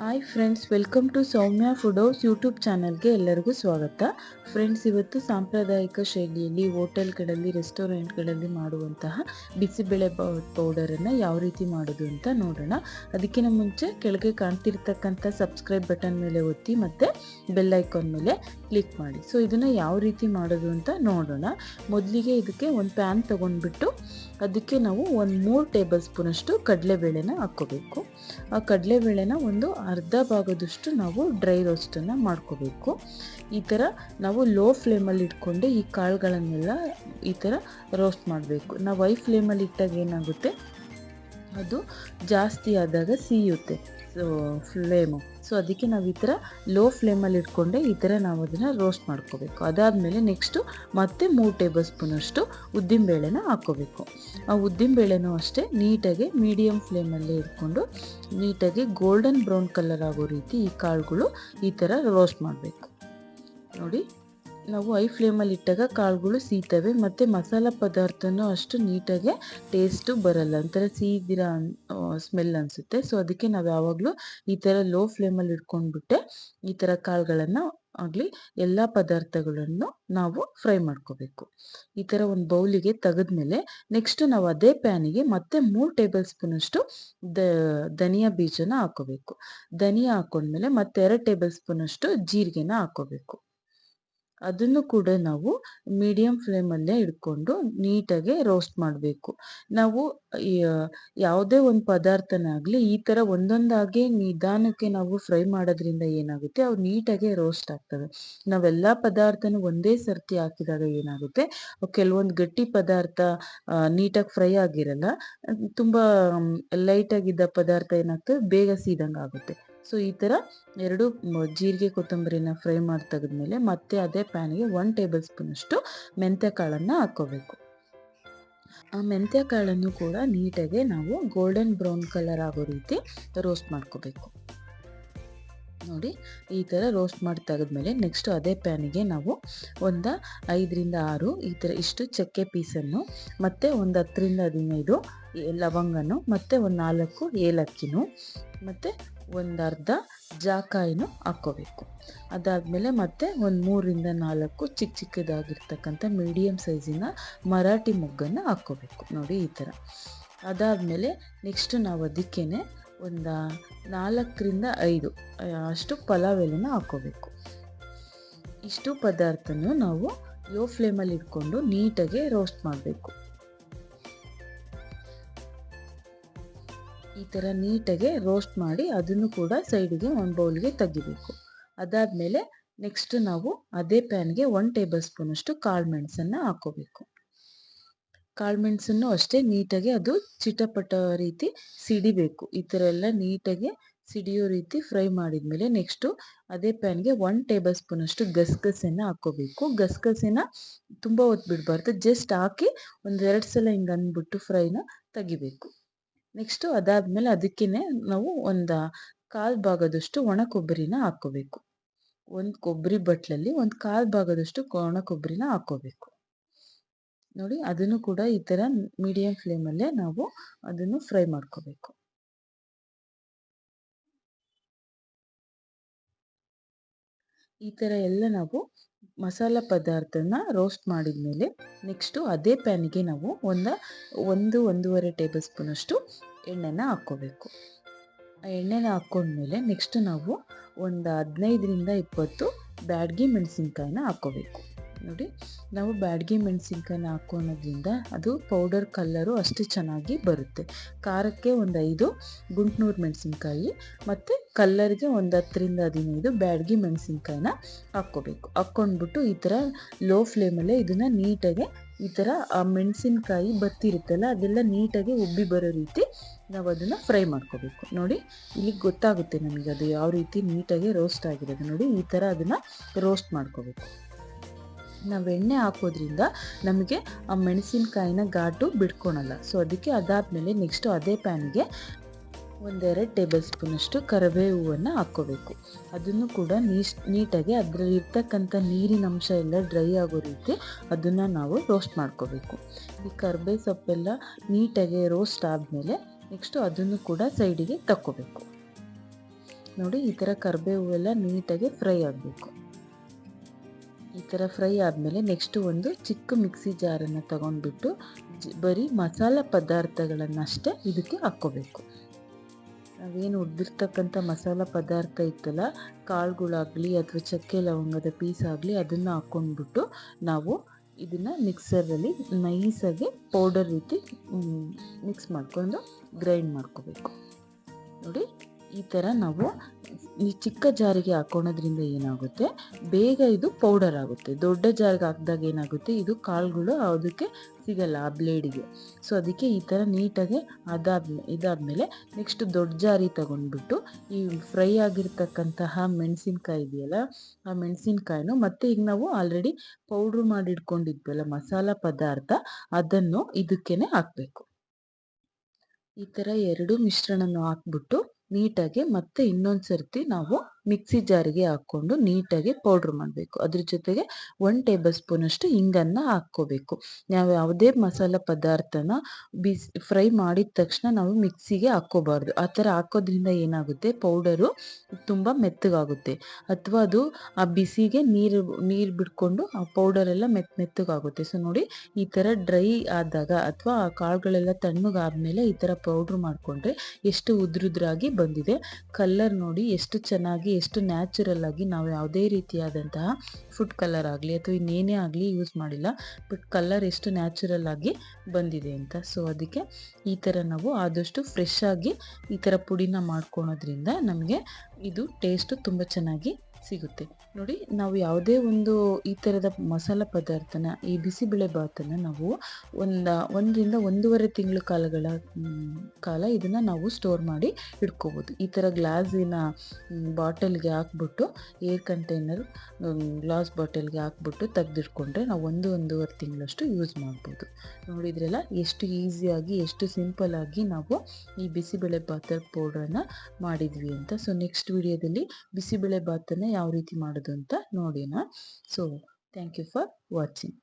Hi friends welcome to Soumya food house YouTube ಚಾನಲ್ಗೆ ಎಲ್ಲರಿಗೂ ಸ್ವಾಗತ. ಫ್ರೆಂಡ್ಸ್ ಇವತ್ತು ಸಾಂಪ್ರದಾಯಿಕ ಶೈಲಿಯಲ್ಲಿ ಹೋಟೆಲ್ಗಳಲ್ಲಿ, ರೆಸ್ಟೋರೆಂಟ್ಗಳಲ್ಲಿ ಮಾಡುವಂತಹ ಬಿಸಿಬೇಳೆ ಪೌಡರನ್ನು ಯಾವ ರೀತಿ ಮಾಡೋದು ಅಂತ ನೋಡೋಣ. ಅದಕ್ಕಿಂತ ಮುಂಚೆ ಕೆಳಗೆ ಕಾಣ್ತಿರ್ತಕ್ಕಂಥ ಸಬ್ಸ್ಕ್ರೈಬ್ ಬಟನ್ ಮೇಲೆ ಒತ್ತಿ ಮತ್ತು ಬೆಲ್ ಐಕಾನ್ ಮೇಲೆ ಕ್ಲಿಕ್ ಮಾಡಿ. ಸೊ ಇದನ್ನು ಯಾವ ರೀತಿ ಮಾಡೋದು ಅಂತ ನೋಡೋಣ. ಮೊದಲಿಗೆ ಇದಕ್ಕೆ ಒಂದು ಪ್ಯಾನ್ ತೊಗೊಂಡ್ಬಿಟ್ಟು ಅದಕ್ಕೆ ನಾವು ಒಂದು ಮೂರು ಟೇಬಲ್ ಸ್ಪೂನಷ್ಟು ಕಡಲೆಬೇಳೆನ ಹಾಕ್ಕೋಬೇಕು. ಆ ಕಡಲೆಬೇಳೆನ ಒಂದು ಅರ್ಧ ಭಾಗದಷ್ಟು ನಾವು ಡ್ರೈ ರೋಸ್ಟನ್ನು ಮಾಡ್ಕೋಬೇಕು. ಈ ಥರ ನಾವು ಲೋ ಫ್ಲೇಮಲ್ಲಿ ಇಟ್ಕೊಂಡು ಈ ಕಾಳುಗಳನ್ನೆಲ್ಲ ಈ ಥರ ರೋಸ್ಟ್ ಮಾಡಬೇಕು. ನಾವು ಐ ಫ್ಲೇಮಲ್ಲಿ ಇಟ್ಟಾಗ ಏನಾಗುತ್ತೆ? ಅದು ಜಾಸ್ತಿ ಆದಾಗ ಸೀಯುತ್ತೆ. ಸೊ ಫ್ಲೇಮು ಸೊ ಅದಕ್ಕೆ ನಾವು ಈ ಥರ ಲೋ ಫ್ಲೇಮಲ್ಲಿ ಇಟ್ಕೊಂಡೆ ಈ ಥರ ನಾವು ಅದನ್ನು ರೋಸ್ಟ್ ಮಾಡ್ಕೋಬೇಕು. ಅದಾದಮೇಲೆ ನೆಕ್ಸ್ಟು ಮತ್ತೆ ಮೂರು ಟೇಬಲ್ ಸ್ಪೂನಷ್ಟು ಉದ್ದಿನಬೇಳೆನ ಹಾಕ್ಕೋಬೇಕು ಆ ಉದ್ದಿನಬೇಳೆನೂ ಅಷ್ಟೇ ನೀಟಾಗಿ ಮೀಡಿಯಮ್ ಫ್ಲೇಮಲ್ಲೇ ಇಟ್ಕೊಂಡು ನೀಟಾಗಿ ಗೋಲ್ಡನ್ ಬ್ರೌನ್ ಕಲರ್ ಆಗೋ ರೀತಿ ಈ ಕಾಳುಗಳು ಈ ಥರ ರೋಸ್ಟ್ ಮಾಡಬೇಕು. ನೋಡಿ. ನಾವು ಐ ಫ್ಲೇಮಲ್ಲಿ ಇಟ್ಟಾಗ ಕಾಳುಗಳು ಸೀತವೆ, ಮತ್ತು ಮಸಾಲ ಪದಾರ್ಥನೂ ಅಷ್ಟು ನೀಟಾಗಿ ಟೇಸ್ಟು ಬರಲ್ಲ. ಒಂಥರ ಸೀದಿರ ಸ್ಮೆಲ್ ಅನಿಸುತ್ತೆ. ಸೊ ಅದಕ್ಕೆ ನಾವು ಯಾವಾಗಲೂ ಈ ಥರ ಲೋ ಫ್ಲೇಮಲ್ಲಿ ಇಟ್ಕೊಂಡ್ಬಿಟ್ಟೆ ಈ ಥರ ಕಾಳುಗಳನ್ನು ಆಗಲಿ ಎಲ್ಲ ಪದಾರ್ಥಗಳನ್ನು ನಾವು ಫ್ರೈ ಮಾಡ್ಕೋಬೇಕು. ಈ ಥರ ಒಂದು ಬೌಲಿಗೆ ತೆಗೆದ್ಮೇಲೆ ನೆಕ್ಸ್ಟ್ ನಾವು ಅದೇ ಪ್ಯಾನಿಗೆ ಮತ್ತೆ ಮೂರು ಟೇಬಲ್ ಸ್ಪೂನಷ್ಟು ದ, ಧನಿಯಾ ಬೀಜನ ಹಾಕೋಬೇಕು. ಧನಿಯಾ ಹಾಕೊಂಡ್ಮೇಲೆ ಮತ್ತೆ ಎರಡು ಟೇಬಲ್ ಸ್ಪೂನಷ್ಟು ಜೀರಿಗೆನ ಹಾಕೋಬೇಕು. ಅದನ್ನು ಕೂಡ ನಾವು ಮೀಡಿಯಮ್ ಫ್ಲೇಮಲ್ಲೇ ಇಟ್ಕೊಂಡು ನೀಟಾಗಿ ರೋಸ್ಟ್ ಮಾಡಬೇಕು. ನಾವು ಯಾವುದೇ ಒಂದು ಪದಾರ್ಥನಾಗಲಿ ಈ ಥರ ಒಂದೊಂದಾಗಿ ನಿಧಾನಕ್ಕೆ ನಾವು ಫ್ರೈ ಮಾಡೋದ್ರಿಂದ ಏನಾಗುತ್ತೆ ಅವು ನೀಟಾಗಿ ರೋಸ್ಟ್ ಆಗ್ತವೆ. ನಾವೆಲ್ಲ ಪದಾರ್ಥನೂ ಒಂದೇ ಸರ್ತಿ ಹಾಕಿದಾಗ ಏನಾಗುತ್ತೆ ಕೆಲವೊಂದು ಗಟ್ಟಿ ಪದಾರ್ಥ ನೀಟಾಗಿ ಫ್ರೈ ಆಗಿರಲ್ಲ ತುಂಬ ಲೈಟಾಗಿದ್ದ ಪದಾರ್ಥ ಏನಾಗ್ತದೆ, ಬೇಗ ಸೀದಂಗೆ ಆಗುತ್ತೆ ಸೊ, ಈ ಥರ ಎರಡು ಜೀರಿಗೆ ಕೊತ್ತಂಬರಿನ ಫ್ರೈ ಮಾಡಿ ತೆಗೆದ್ಮೇಲೆ ಮತ್ತೆ ಅದೇ ಪ್ಯಾನಿಗೆ ಒನ್ ಟೇಬಲ್ ಸ್ಪೂನಷ್ಟು ಮೆಂತ್ಯ ಕಾಳನ್ನು ಹಾಕ್ಕೋಬೇಕು. ಆ ಮೆಂತ್ಯ ಕಾಳನ್ನು ಕೂಡ ನೀಟಾಗಿ ನಾವು ಗೋಲ್ಡನ್ ಬ್ರೌನ್ ಕಲರ್ ಆಗೋ ರೀತಿ ರೋಸ್ಟ್ ಮಾಡ್ಕೋಬೇಕು. ನೋಡಿ, ಈ ಥರ ರೋಸ್ಟ್ ಮಾಡಿ ತೆಗೆದ್ಮೇಲೆ ನೆಕ್ಸ್ಟ್ ಅದೇ ಪ್ಯಾನಿಗೆ ನಾವು ಒಂದು ಐದರಿಂದ ಆರು ಈ ಥರ ಇಷ್ಟು ಚಕ್ಕೆ ಪೀಸನ್ನು ಮತ್ತು ಒಂದು ಹತ್ತರಿಂದ ಹದಿನೈದು ಲವಂಗನು ಮತ್ತು ಒಂದು ನಾಲ್ಕು ಏಲಕ್ಕಿನೂ ಮತ್ತು ಒಂದು ಅರ್ಧ ಜಾಕಾಯಿನೂ ಹಾಕ್ಕೋಬೇಕು. ಅದಾದಮೇಲೆ ಮತ್ತೆ ಒಂದು ಮೂರಿಂದ ನಾಲ್ಕು ಚಿಕ್ಕ ಚಿಕ್ಕದಾಗಿರ್ತಕ್ಕಂಥ ಮೀಡಿಯಮ್ ಸೈಜಿನ ಮರಾಠಿ ಮೊಗ್ಗನ್ನು ಹಾಕ್ಕೋಬೇಕು. ನೋಡಿ ಈ ಥರ. ಅದಾದಮೇಲೆ ನೆಕ್ಸ್ಟ್ ನಾವು ಅದಕ್ಕೇ ಒಂದು ನಾಲ್ಕರಿಂದ ಐದು ಅಷ್ಟು ಪಲಾವ್ ಎಲೆನ ಹಾಕ್ಕೋಬೇಕು. ಇಷ್ಟು ಪದಾರ್ಥನೂ ನಾವು ಲೋ ಫ್ಲೇಮಲ್ಲಿ ಇಟ್ಕೊಂಡು ನೀಟಾಗಿ ರೋಸ್ಟ್ ಮಾಡಬೇಕು. ಈ ಥರ ನೀಟಾಗಿ ರೋಸ್ಟ್ ಮಾಡಿ ಅದನ್ನು ಕೂಡ ಸೈಡಿಗೆ ಒಂದು ಬೌಲ್ಗೆ ತೆಗಿಬೇಕು. ಅದಾದಮೇಲೆ ನೆಕ್ಸ್ಟ್ ನಾವು ಅದೇ ಪ್ಯಾನ್ಗೆ ಒನ್ ಟೇಬಲ್ ಸ್ಪೂನಷ್ಟು ಕಾಳು ಮೆಣಸನ್ನು ಹಾಕೋಬೇಕು. ಕಾಳು ಮೆಣಸನ್ನು ಅಷ್ಟೇ ನೀಟಾಗಿ ಅದು ಚಿಟಪಟ ರೀತಿ ಸಿಡಿಬೇಕು. ಈ ಥರ ಎಲ್ಲ ನೀಟಾಗಿ ಸಿಡಿಯೋ ರೀತಿ ಫ್ರೈ ಮಾಡಿದ್ಮೇಲೆ ನೆಕ್ಸ್ಟು ಅದೇ ಪ್ಯಾನ್ಗೆ ಒನ್ ಟೇಬಲ್ ಸ್ಪೂನಷ್ಟು ಗಸಗಸೆನ ಹಾಕ್ಕೋಬೇಕು ಗಸಗಸೆನ ತುಂಬ ಹೊತ್ತು ಬಿಡಬಾರ್ದು ಜಸ್ಟ್ ಹಾಕಿ ಒಂದೆರಡು ಸಲ ಹಿಂಗೆ ಅಂದ್ಬಿಟ್ಟು ಫ್ರೈನ ತೆಗಿಬೇಕು. ನೆಕ್ಸ್ಟು ಅದಾದಮೇಲೆ ಅದಕ್ಕೇ ನಾವು ಒಂದು ಕಾಲು ಭಾಗದಷ್ಟು ಒಣ ಕೊಬ್ಬರಿನ ಹಾಕ್ಕೋಬೇಕು. ಒಂದು ಕೊಬ್ಬರಿ ಬಟ್ಲಲ್ಲಿ ಒಂದು ಕಾಲು ಭಾಗದಷ್ಟು ಒಣ ಕೊಬ್ಬರಿನ ಹಾಕ್ಕೋಬೇಕು. ನೋಡಿ, ಅದನ್ನು ಕೂಡ ಈ ಥರ ಮೀಡಿಯಂ ಫ್ಲೇಮಲ್ಲೇ ನಾವು ಅದನ್ನು ಫ್ರೈ ಮಾಡ್ಕೋಬೇಕು. ಈ ಥರ ಎಲ್ಲ ನಾವು ಮಸಾಲ ಪದಾರ್ಥನ ರೋಸ್ಟ್ ಮಾಡಿದ ಮೇಲೆ ನೆಕ್ಸ್ಟು ಅದೇ ಪ್ಯಾನಿಗೆ ನಾವು ಒಂದು ಒಂದು, ಒಂದೂವರೆ ಟೇಬಲ್ ಸ್ಪೂನಷ್ಟು ಎಣ್ಣೆನ ಹಾಕ್ಕೋಬೇಕು. ಆ ಎಣ್ಣೆನ ಹಾಕ್ಕೊಂಡ್ಮೇಲೆ ನೆಕ್ಸ್ಟ್ ನಾವು ಒಂದು ಹದಿನೈದರಿಂದ ಇಪ್ಪತ್ತು ಬ್ಯಾಡ್ಗಿ ಮೆಣಸಿನ್ಕಾಯಿನ ಹಾಕ್ಕೋಬೇಕು. ನೋಡಿ, ನಾವು ಬ್ಯಾಡ್ಗಿ ಮೆಣಸಿನ್ಕಾಯಿನ ಹಾಕ್ಕೊಳೋದ್ರಿಂದ ಅದು ಪೌಡರ್ ಕಲ್ಲರು ಅಷ್ಟು ಚೆನ್ನಾಗಿ ಬರುತ್ತೆ. ಖಾರಕ್ಕೆ ಒಂದು ಐದು, ಗುಂಟ್ನೂರು ಮೆಣಸಿನ್ಕಾಯಿ ಮತ್ತು ಕಲ್ಲರ್ಗೆ ಒಂದು ಹತ್ತರಿಂದ ಹದಿನೈದು ಬ್ಯಾಡ್ಗಿ ಮೆಣಸಿನ್ಕಾಯಿನ ಹಾಕ್ಕೋಬೇಕು. ಹಾಕ್ಕೊಂಡ್ಬಿಟ್ಟು ಈ ಥರ ಲೋ ಫ್ಲೇಮಲ್ಲೇ ಇದನ್ನು ನೀಟಾಗಿ ಈ ಥರ ಆ ಮೆಣಸಿನ್ಕಾಯಿ ಬತ್ತಿರುತ್ತಲ್ಲ, ಅದೆಲ್ಲ ನೀಟಾಗಿ ಉಬ್ಬಿ ಬರೋ ರೀತಿ ನಾವು ಅದನ್ನು ಫ್ರೈ ಮಾಡ್ಕೋಬೇಕು. ನೋಡಿ ಇಲ್ಲಿ ಗೊತ್ತಾಗುತ್ತೆ ನಮಗೆ ಅದು ಯಾವ ರೀತಿ ನೀಟಾಗಿ ರೋಸ್ಟ್ ಆಗಿರೋದು. ನೋಡಿ, ಈ ಥರ ಅದನ್ನು ರೋಸ್ಟ್ ಮಾಡ್ಕೋಬೇಕು. ನಾವು ಎಣ್ಣೆ ಹಾಕೋದ್ರಿಂದ ನಮಗೆ ಆ ಮೆಣಸಿನಕಾಯಿನ ಘಾಟು ಬಿಡ್ಕೊಳಲ್ಲ. ಸೊ ಅದಕ್ಕೆ ಅದಾದಮೇಲೆ ನೆಕ್ಸ್ಟು ಅದೇ ಪ್ಯಾನ್ಗೆ ಒಂದೆರಡು ಟೇಬಲ್ ಸ್ಪೂನಷ್ಟು ಕರಿಬೇವು ಹೂವನ್ನು ಹಾಕ್ಕೋಬೇಕು ಅದನ್ನು ಕೂಡ ನೀಟಾಗಿ ಅದರಲ್ಲಿ ಇರ್ತಕ್ಕಂಥ ನೀರಿನ ಅಂಶ ಎಲ್ಲ ಡ್ರೈ ಆಗೋ ರೀತಿ ಅದನ್ನು ನಾವು ರೋಸ್ಟ್ ಮಾಡ್ಕೋಬೇಕು. ಈ ಕರಿಬೇವು ಸೊಪ್ಪೆಲ್ಲ ನೀಟಾಗಿ ರೋಸ್ಟ್ ಆದಮೇಲೆ ನೆಕ್ಸ್ಟು ಅದನ್ನು ಕೂಡ ಸೈಡಿಗೆ ತಕ್ಕೋಬೇಕು. ನೋಡಿ, ಈ ಥರ ಕರಿಬೇವು ಎಲ್ಲ ನೀಟಾಗಿ ಫ್ರೈ ಆಗಬೇಕು. ಈ ಥರ ಫ್ರೈ ಆದಮೇಲೆ ನೆಕ್ಸ್ಟು ಒಂದು ಚಿಕ್ಕ ಮಿಕ್ಸಿ ಜಾರನ್ನು ತಗೊಂಡ್ಬಿಟ್ಟು ಬರೀ ಮಸಾಲ ಪದಾರ್ಥಗಳನ್ನಷ್ಟೇ ಇದಕ್ಕೆ ಹಾಕ್ಕೋಬೇಕು. ನಾವೇನು ಉದ್ದಿರ್ತಕ್ಕಂಥ ಮಸಾಲ ಪದಾರ್ಥ ಇತ್ತಲ್ಲ, ಕಾಳುಗಳಾಗಲಿ ಅಥವಾ ಚಕ್ಕೆ ಲವಂಗದ ಪೀಸ್ ಆಗಲಿ ಅದನ್ನು ಹಾಕ್ಕೊಂಡ್ಬಿಟ್ಟು ನಾವು ಇದನ್ನು ಮಿಕ್ಸರಲ್ಲಿ ನೈಸಾಗಿ ಪೌಡರ್ ರೀತಿ ಮಿಕ್ಸ್ ಮಾಡ್ಕೊಂಡು ಗ್ರೈಂಡ್ ಮಾಡ್ಕೋಬೇಕು. ನೋಡಿ ಈ ಥರ ನಾವು ಈ ಚಿಕ್ಕ ಜಾರಿಗೆ ಹಾಕೊಳೋದ್ರಿಂದ ಏನಾಗುತ್ತೆ? ಬೇಗ ಇದು ಪೌಡರ್ ಆಗುತ್ತೆ. ದೊಡ್ಡ ಜಾರಿಗೆ ಹಾಕಿದಾಗ ಏನಾಗುತ್ತೆ? ಇದು ಕಾಳುಗಳು ಅದಕ್ಕೆ ಸಿಗಲ್ಲ, ಆ ಬ್ಲೇಡಿಗೆ ಸೊ ಅದಕ್ಕೆ ಈ ಥರ ನೀಟಾಗಿ ಅದಾದ ಇದಾದಮೇಲೆ ನೆಕ್ಸ್ಟ್ ದೊಡ್ಡ ಜಾರಿ ತಗೊಂಡ್ಬಿಟ್ಟು ಈ ಫ್ರೈ ಆಗಿರ್ತಕ್ಕಂತಹ ಮೆಣಸಿನ್ಕಾಯಿ ಇದೆಯಲ್ಲ, ಆ ಮೆಣಸಿನ್ಕಾಯಿನೂ ಮತ್ತೆ ಈಗ ನಾವು ಆಲ್ರೆಡಿ ಪೌಡ್ರ್ ಮಾಡಿ ಇಟ್ಕೊಂಡಿದ್ವಲ್ಲ ಮಸಾಲ ಪದಾರ್ಥ, ಅದನ್ನು ಇದಕ್ಕೇನೆ ಹಾಕಬೇಕು. ಈ ಥರ ಎರಡು ಮಿಶ್ರಣನ ಹಾಕ್ಬಿಟ್ಟು ನೀಟಾಗಿ ಮತ್ತೆ ಇನ್ನೊಂದು ಸರ್ತಿ ನಾವು ಮಿಕ್ಸಿ ಜಾರಿಗೆ ಹಾಕ್ಕೊಂಡು ನೀಟಾಗಿ ಪೌಡ್ರ್ ಮಾಡಬೇಕು. ಅದ್ರ ಜೊತೆಗೆ ಒನ್ ಟೇಬಲ್ ಸ್ಪೂನಷ್ಟು ಹಿಂಗನ್ನು ಹಾಕ್ಕೋಬೇಕು. ನಾವು ಯಾವುದೇ ಮಸಾಲ ಪದಾರ್ಥನ ಬಿಸಿ ಫ್ರೈ ಮಾಡಿದ ತಕ್ಷಣ ನಾವು ಮಿಕ್ಸಿಗೆ ಹಾಕ್ಕೋಬಾರ್ದು. ಆ ಥರ ಹಾಕೋದ್ರಿಂದ ಏನಾಗುತ್ತೆ? ಪೌಡರು ತುಂಬ ಮೆತ್ತಗಾಗುತ್ತೆ. ಅಥವಾ ಅದು ಆ ಬಿಸಿಗೆ ನೀರು ನೀರು ಬಿಟ್ಕೊಂಡು ಆ ಪೌಡರೆಲ್ಲ ಮೆತ್ತ ಮೆತ್ತಗಾಗುತ್ತೆ. ಸೊ ನೋಡಿ, ಈ ಥರ ಡ್ರೈ ಆದಾಗ ಅಥವಾ ಆ ಕಾಳುಗಳೆಲ್ಲ ತಣ್ಣಗಾದ್ಮೇಲೆ ಈ ಥರ ಪೌಡ್ರ್ ಮಾಡಿಕೊಂಡ್ರೆ ಎಷ್ಟು ಉದ್ರುದ್ರಾಗಿ ಬಂದಿದೆ. ಕಲ್ಲರ್ ನೋಡಿ ಎಷ್ಟು ಚೆನ್ನಾಗಿ ಎಷ್ಟು ನ್ಯಾಚುರಲ್ ಆಗಿ ನಾವು ಯಾವುದೇ ರೀತಿಯಾದಂತಹ ಫುಡ್ ಕಲರ್ ಆಗಲಿ ಅಥವಾ ಇನ್ನೇನೇ ಆಗಲಿ ಯೂಸ್ ಮಾಡಿಲ್ಲ, ಬಟ್ ಕಲರ್ ಎಷ್ಟು ನ್ಯಾಚುರಲ್ ಆಗಿ ಬಂದಿದೆ ಅಂತ. ಸೊ ಅದಕ್ಕೆ ಈ ಥರ ನಾವು ಆದಷ್ಟು ಫ್ರೆಶ್ ಆಗಿ ಈ ಥರ ಪುಡಿನ ಮಾಡ್ಕೊಳೋದ್ರಿಂದ ನಮಗೆ ಇದು ಟೇಸ್ಟು ತುಂಬ ಚೆನ್ನಾಗಿ ಸಿಗುತ್ತೆ. ನೋಡಿ, ನಾವು ಯಾವುದೇ ಒಂದು ಈ ಥರದ ಮಸಾಲ ಪದಾರ್ಥನ, ಈ ಬಿಸಿಬೇಳೆ ಬಾತನ್ನು ನಾವು ಒಂದು, ಒಂದರಿಂದ ಒಂದೂವರೆ ತಿಂಗಳ ಕಾಲಗಳ ಕಾಲ ಇದನ್ನು ನಾವು ಸ್ಟೋರ್ ಮಾಡಿ ಇಟ್ಕೋಬೋದು ಈ ಥರ ಗ್ಲಾಸಿನ ಬಾಟಲ್ಗೆ ಹಾಕ್ಬಿಟ್ಟು, ಏರ್ ಕಂಟೈನರ್ ಗ್ಲಾಸ್ ಬಾಟಲ್ಗೆ ಹಾಕ್ಬಿಟ್ಟು ತೆಗೆದಿಟ್ಕೊಂಡ್ರೆ ನಾವು ಒಂದು, ಒಂದೂವರೆ ತಿಂಗಳಷ್ಟು ಯೂಸ್ ಮಾಡ್ಬೋದು. ನೋಡಿದ್ರಲ್ಲ, ಎಷ್ಟು ಈಸಿಯಾಗಿ ಎಷ್ಟು ಸಿಂಪಲ್ ಆಗಿ ನಾವು ಈ ಬಿಸಿಬೇಳೆ ಬಾತ ಪೌಡ್ರನ್ನು ಮಾಡಿದ್ವಿ ಅಂತ. ಸೊ ನೆಕ್ಸ್ಟ್ ವಿಡಿಯೋದಲ್ಲಿ ಬಿಸಿಬೇಳೆ ಬಾತನ್ನು ಯಾವ ರೀತಿ ಮಾಡೋದು ಅಂತ ನೋಡೋಣ so thank you for watching